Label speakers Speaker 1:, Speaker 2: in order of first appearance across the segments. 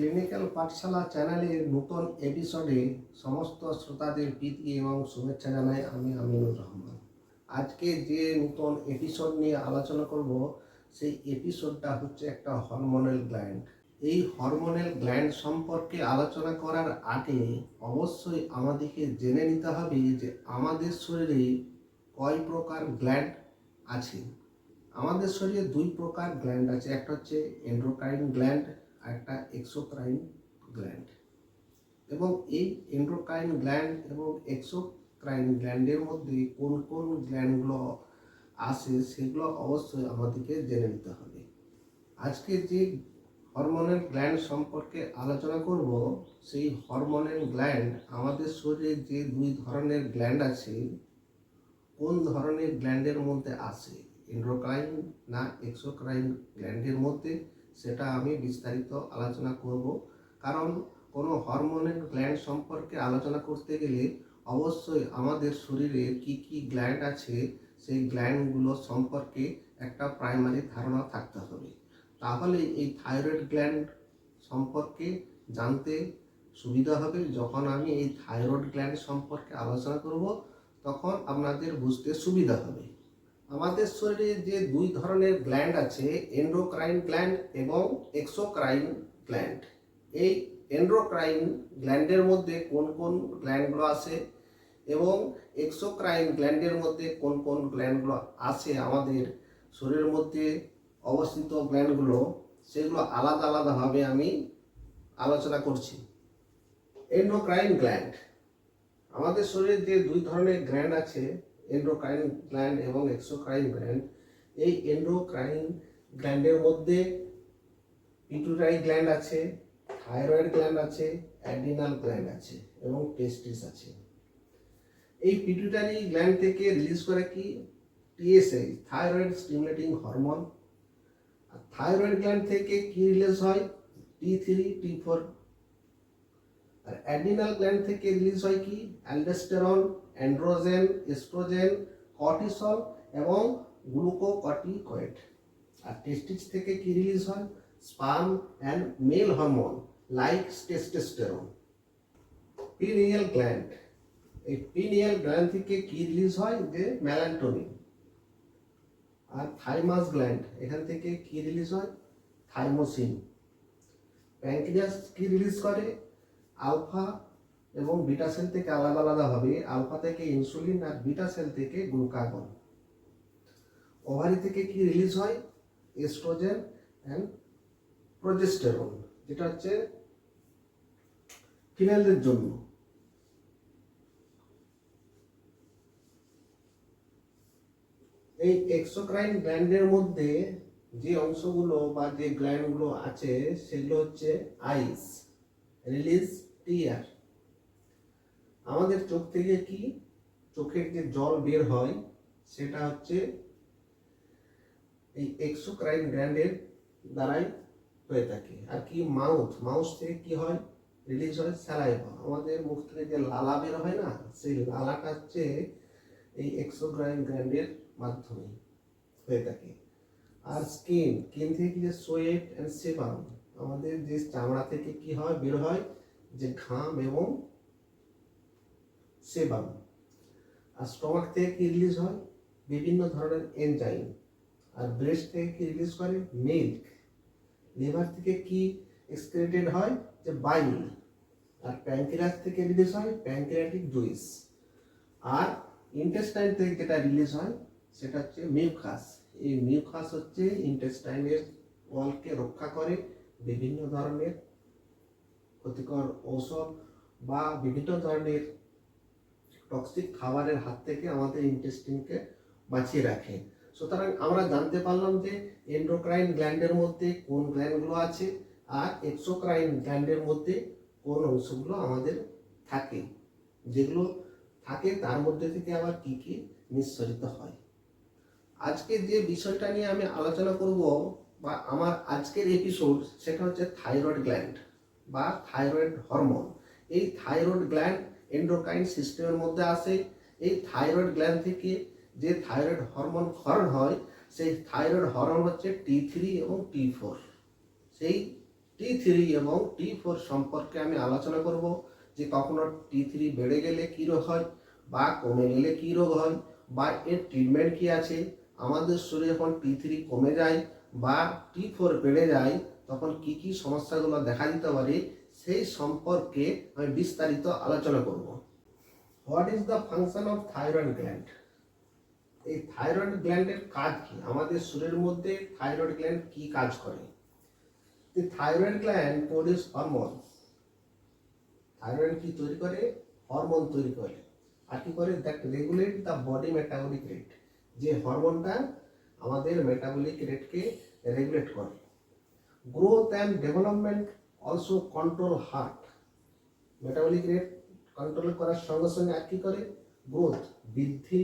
Speaker 1: Clinical পাঠশালা চ্যানেলের নতুন এপিসোডে সমস্ত শ্রোতাদের প্রীতি এবং শুভেচ্ছা জানাই আমি আমিনুর রহমান। আজকে যে নতুন এপিসোড নিয়ে আলোচনা করব, সেই এপিসোডটা হচ্ছে একটা হরমোনাল গ্ল্যান্ড এই হরমোনাল গ্ল্যান্ড সম্পর্কে আলোচনা করার আগে অবশ্যই আমাদেরকে জেনে নিতে হবে যে আমাদের শরীরে কয় প্রকার গ্ল্যান্ড আছে। আমাদের শরীরে দুই প্রকার গ্ল্যান্ড আছে, একটা হচ্ছে এন্ড্রোক্রাইন গ্ল্যান্ড একটা এক্সোক্রাইন গ্ল্যান্ড এবং এই এন্ড্রোক্রাইন গ্ল্যান্ড এবং এক্সোক্রাইন গ্ল্যান্ডের মধ্যে কোন কোন গ্ল্যান্ডগুলো আসে সেগুলো অবশ্যই আমাদেরকে জেনে নিতে হবে। আজকে যে হরমোনের গ্ল্যান্ড সম্পর্কে আলোচনা করব, সেই হরমোনের গ্ল্যান্ড আমাদের শরীরে যে দুই ধরনের গ্ল্যান্ড আছে, কোন ধরনের গ্ল্যান্ডের মধ্যে আসে এন্ড্রোক্রাইন না এক্সোক্রাইন গ্ল্যান্ডের মধ্যে? সেটা আমি বিস্তারিত আলোচনা করব। কারণ কোনো হরমোনের গ্ল্যান্ড সম্পর্কে আলোচনা করতে গেলে অবশ্যই আমাদের শরীরে কি কি গ্ল্যান্ড আছে, সেই গ্ল্যান্ডগুলো সম্পর্কে একটা প্রাইমারি ধারণা থাকতে হবে। তাহলে এই থাইরয়েড গ্ল্যান্ড সম্পর্কে জানতে সুবিধা হবে। যখন আমি এই থাইরয়েড গ্ল্যান্ড সম্পর্কে আলোচনা করব, তখন আপনাদের বুঝতে সুবিধা হবে। আমাদের শরীরে যে দুই ধরনের গ্ল্যান্ড আছে এন্ডোক্রাইন গ্ল্যান্ড এবং এক্সোক্রাইন গ্ল্যান্ড এই এন্ডোক্রাইন গ্ল্যান্ডের মধ্যে কোন কোন গ্ল্যান্ডগুলো আছে এবং এক্সোক্রাইন গ্ল্যান্ডের মধ্যে কোন কোন গ্ল্যান্ডগুলো আছে আমাদের শরীরের মধ্যে অবস্থিত গ্ল্যান্ডগুলো সেগুলো আলাদা আলাদাভাবে আমি আলোচনা করছি। এন্ডোক্রাইন গ্ল্যান্ড আমাদের শরীরে যে দুই ধরনের গ্ল্যান্ড আছে এন্ডোক্রাইন গ্ল্যান্ড এবং এক্সোক্রাইন গ্ল্যান্ড এই এন্ডোক্রাইন গ্ল্যান্ডের মধ্যে পিটুটারি গ্ল্যান্ড আছে থাইরয়েড গ্ল্যান্ড আছে অ্যাডিনাল গ্ল্যান্ড আছে এবং টেস্টিস আছে। এই পিটুটারি গ্ল্যান্ড থেকে রিলিজ করে কি? টিএসএইচ থাইরয়েড স্টিমুলেটিং হরমোন আর থাইরয়েড গ্ল্যান্ড থেকে কি রিলিজ হয়? টি থ্রি টি ফোর আর অ্যাডিনাল গ্ল্যান্ড থেকে রিলিজ হয় কি? অ্যালডোস্টেরন অ্যান্ড্রোজেন, এস্ট্রোজেন, কর্টিসল এবং গ্লুকোকর্টিকয়েড। আর টেস্টিস থেকে কি রিলিজ হয়? Sperm and male hormone like testosterone pineal gland এই পিনিয়াল গ্ল্যান্ড থেকে কি রিলিজ হয়? যে ম্যালান্টোনিন আর থাইমাস গ্ল্যান্ড এখান থেকে কি রিলিজ হয়? থাইমোসিন প্যাঙ্ক্রিয়াস কি রিলিজ করে? আলফা এবং বিটা সেল থেকে আলাদা আলাদা হবে আলফা থেকে ইনসুলিন আর বিটা সেল থেকে গ্লুকাগন ওভারি থেকে কি রিলিজ হয়? এস্ট্রোজেন অ্যান্ড প্রোজেস্টেরন যেটা হচ্ছে ফিমেলদের জন্য। এই এক্সোক্রাইন গ্ল্যান্ডের মধ্যে যে অংশগুলো বা যে গ্ল্যান্ডগুলো আছে, সেগুলো হচ্ছে আইস রিলিজ টিয়ার আমাদের চোখ থেকে কি? চোখের যে জল বের হয়, সেটা হচ্ছে এই এক্সোক্রাইন গ্ল্যান্ডের দ্বারাই হয়ে থাকে। আর কি? মাউথ। মাউথ থেকে কি হয়? রিলিজ হয় স্যালাইভা আমাদের মুখ থেকে যে লালা বের হয় না, সেই লালাটা হচ্ছে এই এক্সোক্রাইন গ্ল্যান্ডের মাধ্যমে হয়ে থাকে। আর স্কিন স্কিন থেকে যে সোয়েট অ্যান্ড সেবাম আমাদের যে চামড়া থেকে কি হয়? বের হয় যে ঘাম এবং সেবাম আর স্টমাক থেকে কি রিলিজ হয়? বিভিন্ন ধরনের এনজাইম আর ব্রেস্ট থেকে কি রিলিজ করে? মিল্ক লিভার থেকে কি এক্সক্রেটেড হয়? যে বাইল আর প্যাঙ্ক্রিয়াস থেকে রিলিজ হয়? প্যাঙ্ক্রিয়াটিক জুইস আর ইন্টেস্টাইন থেকে যেটা রিলিজ হয়, সেটা হচ্ছে মিউকাস এই মিউকাস হচ্ছে ইন্টেস্টাইনের ওয়ালকে রক্ষা করে বিভিন্ন ধরনের ক্ষতিকর ঔষধ বা বিভিন্ন ধরনের টক্সিক খাবারের হাত থেকে আমাদের ইন্টেস্টিনকে বাঁচিয়ে রাখে। সুতরাং আমরা জানতে পারলাম যে এন্ডোক্রাইন গ্ল্যান্ডের মধ্যে কোন গ্ল্যান্ডগুলো আছে আর এক্সোক্রাইন গ্ল্যান্ডের মধ্যে কোন অংশগুলো আমাদের থাকে। যেগুলো থাকে তার মধ্যে থেকে আবার কি কি নিঃসরিত হয়। আজকে যে বিষয়টা নিয়ে আমি আলোচনা করব বা আমার আজকের এপিসোড সেটা হচ্ছে থাইরয়েড গ্ল্যান্ড বা থাইরয়েড হরমোন এই থাইরয়েড গ্ল্যান্ড এন্ডোক্রাইন সিস্টেমের মধ্যে আসে এই থাইরয়েড গ্ল্যান্ড থেকে যে থাইরয়েড হরমোন ক্ষরণ হয়, সেই থাইরয়েড হরমোন হচ্ছে টি থ্রি এবং টি ফোর সেই টি থ্রি এবং টি ফোর সম্পর্কে আমি আলোচনা করব যে কখনো টি থ্রি বেড়ে গেলে কী রোগ হয় বা কমে গেলে কী রোগ হয় বা এর ট্রিটমেন্ট কী আছে। আমাদের শরীরে যখন টি থ্রি কমে যায় বা টি ফোর বেড়ে যায়, তখন কি কি সমস্যাগুলো দেখা দিতে পারে সেই সম্পর্কে আমি বিস্তারিত আলোচনা করব। What is the function of thyroid gland এই থাইরয়েড গ্ল্যান্ডের কাজ কি? আমাদের শরীরের মধ্যে থাইরয়েড গ্ল্যান্ড কি কাজ করে? The thyroid gland produce hormones. Thyroid কি তৈরি করে? হরমোন তৈরি করে। আর কি করে? That regulate the body metabolic rate যে হরমোনটা আমাদের মেটাবলিক রেটকে রেগুলেট করে। Growth and development also control heart metabolic rate control করার সঙ্গে সঙ্গে আর কি করে? গ্রোথ বৃদ্ধি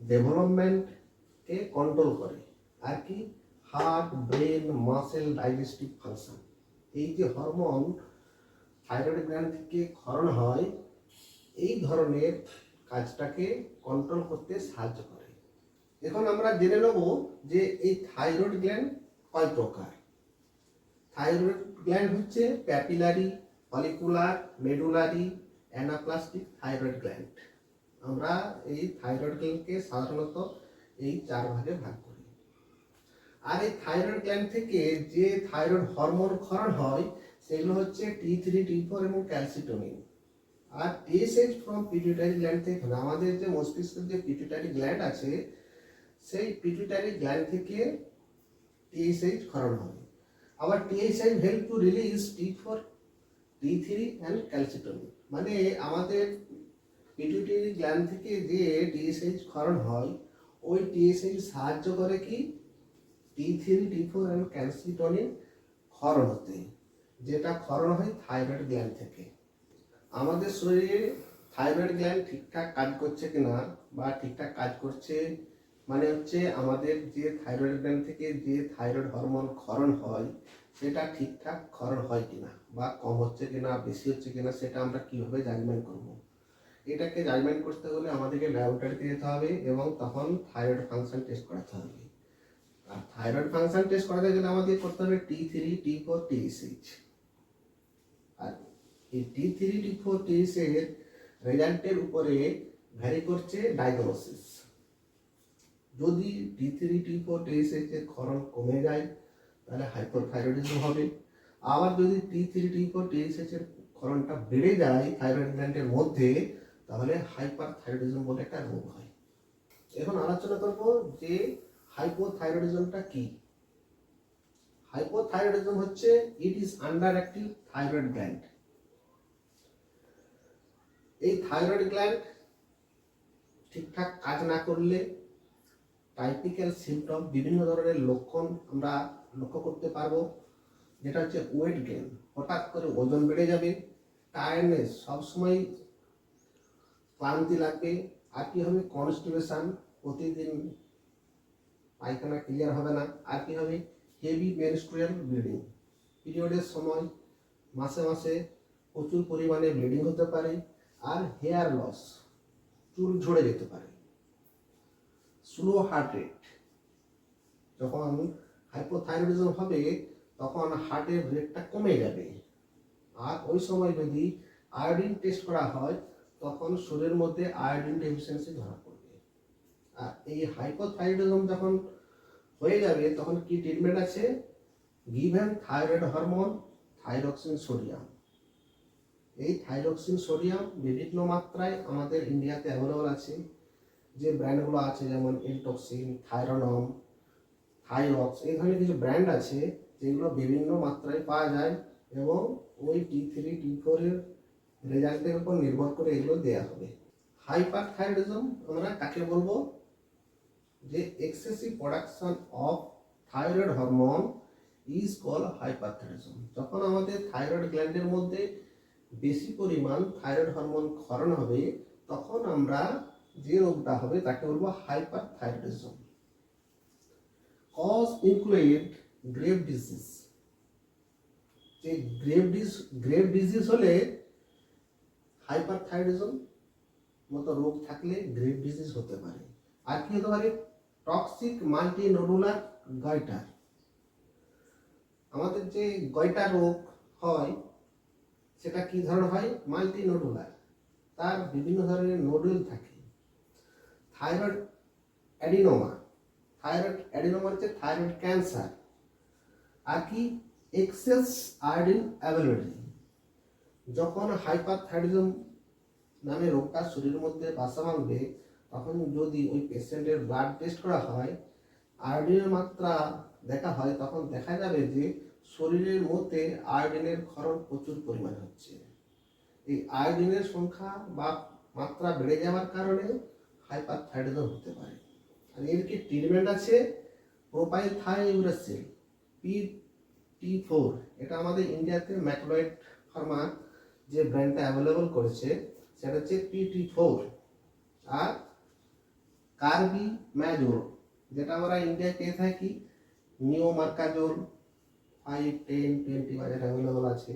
Speaker 1: ডেভেলপমেন্টকে কন্ট্রোল করে। আর কি? Heart brain muscle digestive function এই যে হরমোন থাইরয়েড গ্ল্যান্ড থেকে ক্ষরণ হয়, এই ধরনের কাজটাকে কন্ট্রোল করতে সাহায্য করে। এখন আমরা জেনে নেব যে এই থাইরয়েড গ্ল্যান্ড কয় প্রকার? থাইরয়েড গ্ল্যান্ড হচ্ছে papillary follicular medullary anaplastic thyroid gland আমরা এই থাইরয়েড গ্ল্যান্ডকে সাধারণত এই চার ভাগে ভাগ করি। আর এই থাইরয়েড গ্ল্যান্ড থেকে যে থাইরয়েড হরমোন ক্ষরণ হয়, সেগুলো হচ্ছে টি থ্রি টি ফোর এবং ক্যালসিটোনিন আর টিএসএইচ ফ্রম পিটুইটারি গ্ল্যান্ড থেকে আমাদের যে মস্তিষ্কের যে পিটুইটারি গ্ল্যান্ড আছে, সেই পিটুইটারি গ্ল্যান্ড থেকে টিএসএইচ ক্ষরণ হয়। আবার TSH help to release T four T three and calcitonin মানে আমাদের পিটুইটারি গ্ল্যান্ড থেকে যে টিএসএইচ ক্ষরণ হয়, ওই টিএসএইচ সাহায্য করে কি? T three T four and calcitonin ক্ষরণ হতে, যেটা ক্ষরণ হয় থাইরয়েড গ্ল্যান্ড থেকে। আমাদের শরীরে থাইরয়েড গ্ল্যান্ড ঠিকঠাক কাজ করছে কিনা বা ঠিকঠাক কাজ করছে মানে হচ্ছে আমাদের যে থাইরয়েড গ্ল্যান্ড থেকে যে থাইরয়েড হরমোন ক্ষরণ হয়, সেটা ঠিকঠাক ক্ষরণ হয় কিনা বা কম হচ্ছে কিনা, বেশি হচ্ছে কিনা, সেটা আমরা কীভাবে জাজমেন্ট করব? এটাকে জাজমেন্ট করতে হলে আমাদেরকে ল্যাবরেটরিতে যেতে হবে এবং তখন থাইরয়েড ফাংশন টেস্ট করাতে হবে। আর থাইরয়েড ফাংশন টেস্ট করাতে গেলে আমাদের করতে হবে T three T four TSH আর এই T three T four T TSH রেজাল্টের উপরে ভ্যারি করছে ডায়াগনোসিস যদি T three T four TSH এর ক্ষরণ কমে যায়, তাহলে হাইপোথাইরয়েডিজম হবে। আবার যদি T three T four TSH এর ক্ষরণটা বেড়ে যায় থাইরয়েড গ্ল্যান্ডের মধ্যে, তাহলে হাইপার থাইরয়েডিজম বলে একটা রোগ হয়। এখন আলোচনা করব যে হাইপোথাইরয়েডিজমটা কি? হাইপোথাইরয়েডিজম হচ্ছে it is under active thyroid gland এই থাইরয়েড গ্ল্যান্ড ঠিকঠাক কাজ না করলে টাইপিক্যাল সিমটম বিভিন্ন ধরনের লক্ষণ আমরা লক্ষ্য করতে পারব, যেটা হচ্ছে ওয়েট গেন হঠাৎ করে ওজন বেড়ে যাবে টায়ার্ডনেস সবসময় ক্লান্তি লাগবে, আর কি হবে? কনস্টিপেশন প্রতিদিন পায়খানা ক্লিয়ার হবে না, আর কি হবে? হেভি মেনস্ট্রুয়াল ব্লিডিং পিরিয়ডের সময় মাসে মাসে প্রচুর পরিমাণে ব্লিডিং হতে পারে, আর হেয়ার লস চুল ঝরে যেতে পারে। Slow heart rate. যখন হাইপোথাইরয়েডিজম হবে, তখন হার্টের রেটটা কমে যাবে। আর ওই সময় যদি আয়োডিন টেস্ট করা হয়, তখন শরীরের মধ্যে আয়োডিন ডেফিসিয়েন্সি ধরা পড়বে। আর এই হাইপোথাইরয়েডিজম যখন হয়ে যাবে, তখন কি ট্রিটমেন্ট আছে? Given thyroid hormone thyroxine sodium এই থাইরক্সিন সোডিয়াম বিভিন্ন মাত্রায় আমাদের ইন্ডিয়াতে অ্যাভেলেবল আছে। যে ব্র্যান্ডগুলো আছে, যেমন এলটক্সিন থাইরোনম, থাইরক্স, এই ধরনের কিছু ব্র্যান্ড আছে যেগুলো বিভিন্ন মাত্রায় পাওয়া যায় এবং ওই টি থ্রি টি ফোরের রেজাল্টের উপর নির্ভর করে এগুলো দেওয়া হবে। হাইপার থাইরয়েডিজম আমরা কাকে বলব? যে excessive production of thyroid hormone is call hyperthyroidism যখন আমাদের থাইরয়েড গ্ল্যান্ডের মধ্যে বেশি পরিমাণ থাইরয়েড হরমোন ক্ষরণ হবে, তখন আমরা যে রোগটা হবে তাকে বলব hyperthyroidism cause include grave disease যে গ্রেভ ডিজ গ্রেভ ডিজিজ হলে হাইপারথাইরয়েডিজম মতো রোগ থাকলে গ্রেভ ডিজিজ হতে পারে। আর কি হতে পারে? টক্সিক মাল্টি মাল্টিনোডুলার গাইটার আমাদের যে গয়টা রোগ হয়, সেটা কি ধরনের হয়? মাল্টি নোডুলার তার বিভিন্ন ধরনের নোডুল থাকে। থাইরয়েড অ্যাডিনোমা থাইরয়েড অ্যাডিনোমা হচ্ছে থাইরয়েড ক্যান্সার আর কি? এক্সেস আয়োডিন অ্যাভেলেবিলিটি যখন হাইপারথাইরিজম নামে রোগটা শরীরের মধ্যে বাসা বাঁধবে তখন যদি ওই পেশেন্টের ব্লাড টেস্ট করা হয় আয়োডিনের মাত্রা দেখা হয়, তখন দেখা যাবে যে শরীরের মধ্যে আয়োডিনের ক্ষরণ প্রচুর পরিমাণে হচ্ছে। এই আয়োডিনের সংখ্যা বা মাত্রা বেড়ে যাওয়ার কারণে হাইপারথাইরিজম হতে পারে। আর এর কি ট্রিটমেন্ট আছে? Propylthiouracil P T four এটা আমাদের ইন্ডিয়াতে ম্যাকলয়েড ফার্মা যে ব্র্যান্ডটা অ্যাভেলেবল করেছে, সেটা হচ্ছে পি টি ফোর আর কার্বি ম্যাজোর যেটা আমরা ইন্ডিয়ায় পেয়ে থাকি Neo Mercazole five ten twenty বাজারে অ্যাভেলেবল আছে।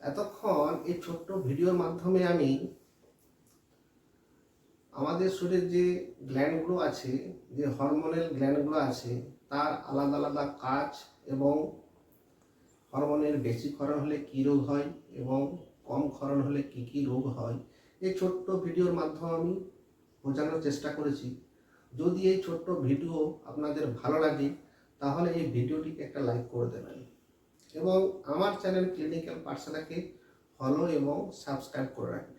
Speaker 1: এতক্ষণ এই ছোট্ট ভিডিওর মাধ্যমে আমি আমাদের শরীরে যে গ্ল্যান্ডগুলো আছে, যে হরমোনাল গ্ল্যান্ডগুলো আছে, তার আলাদা আলাদা কাজ এবং হরমোনের বেশি ক্ষরণ হলে কী রোগ হয় এবং কম ক্ষরণ হলে কি কি রোগ হয়, এই ছোট্ট ভিডিওর মাধ্যমে আমি বোঝানোর চেষ্টা করেছি। যদি এই ছোট্ট ভিডিও আপনাদের ভালো লাগে, তাহলে এই ভিডিওটিকে একটা লাইক করে দেবেন এবং আমার চ্যানেল ক্লিনিক্যাল পার্সোনাকে ফলো এবং সাবস্ক্রাইব করে রাখবেন।